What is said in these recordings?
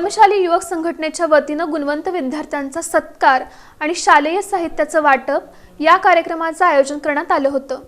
पद्मशाली युवक संघटनेच्या वतीनं गुणवंत विद्यार्थ्यांचा सत्कार आणि शालेय साहित्याचं वाटप या कार्यक्रमाचं आयोजन करण्यात आलं होतं.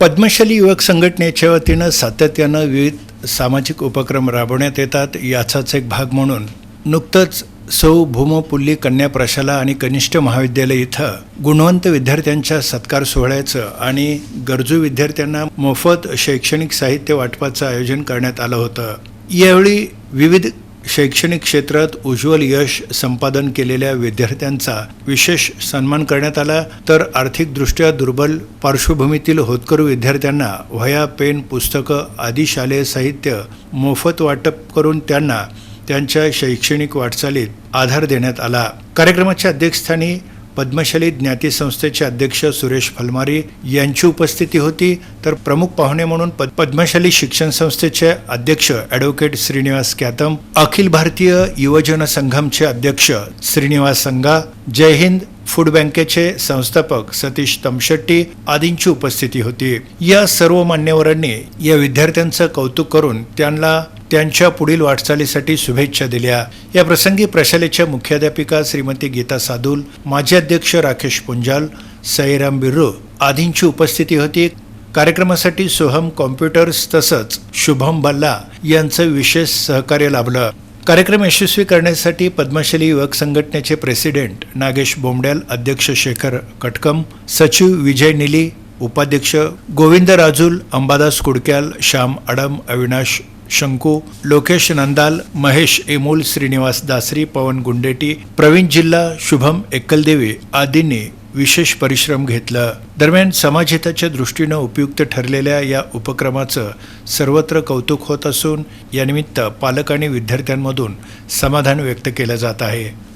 पद्मशाली युवक संघटनेच्या वतीनं सातत्यानं विविध सामाजिक उपक्रम राबवण्यात येतात. याचाच एक भाग म्हणून नुकतंच सौ भूमपुल्ली कन्या प्रशाला आणि कनिष्ठ महाविद्यालय इथं गुणवंत विद्यार्थ्यांच्या सत्कार सोहळ्याचं आणि गरजू विद्यार्थ्यांना मोफत शैक्षणिक साहित्य वाटपाचं आयोजन करण्यात आलं होतं. यावेळी विविध शैक्षणिक क्षेत्रात उज्ज्वल यश संपादन केलेल्या विद्यार्थ्यांचा विशेष सन्मान करण्यात आला. तर आर्थिकदृष्ट्या दुर्बल पार्श्वभूमीतील होतकरू विद्यार्थ्यांना वह्या पेन पुस्तकं आदी शालेय साहित्य मोफत वाटप करून त्यांना त्यांच्या शैक्षणिक वाटचालीत आधार देण्यात आला. कार्यक्रमाच्या अध्यक्षस्थानी पद्मशाली ज्ञाती संस्थेचे अध्यक्ष सुरेश फलमारी यांची उपस्थिती होती. तर प्रमुख पाहुणे म्हणून पद- पद्मशाली शिक्षण संस्थेचे अध्यक्ष ॲडव्होकेट श्रीनिवास कॅतम अखिल भारतीय युवजन संघमचे अध्यक्ष श्रीनिवास संघा जय हिंद फूड बँकेचे संस्थापक सतीश तमशेट्टी आदींची उपस्थिती होती. या सर्व मान्यवरांनी या विद्यार्थ्यांचं कौतुक करून त्यांना त्यांच्या पुढील वाटचालीसाठी शुभेच्छा दिल्या. या प्रसंगी प्रशालेच्या मुख्याध्यापिका श्रीमती गीता सादुल माजी अध्यक्ष राकेश पुंजाल सईराम बिर्रो आदींची उपस्थिती होती. कार्यक्रमासाठी सोहम कॉम्प्युटर्स तसंच शुभम बल्ला यांचं विशेष सहकार्य लाभलं. कार्यक्रम यशस्वी करण्यासाठी पद्मशाली युवक संघटनेचे प्रेसिडेंट नागेश बोंबड्याल अध्यक्ष शेखर कटकम सचिव विजय निली उपाध्यक्ष गोविंद राजूल अंबादास कुडक्याल श्याम अडम अविनाश शंकू लोकेश नंदाल महेश एमोल श्रीनिवास दासरी पवन गुंडेटी प्रवीण जिल्हा शुभम एकलदेवी आदींनी विशेष परिश्रम घेतला. दरम्यान समाजहिताच्या दृष्टीनं उपयुक्त ठरलेल्या या उपक्रमाचं सर्वत्र कौतुक होत असून यानिमित्त पालक आणि विद्यार्थ्यांमधून समाधान व्यक्त केलं जात आहे.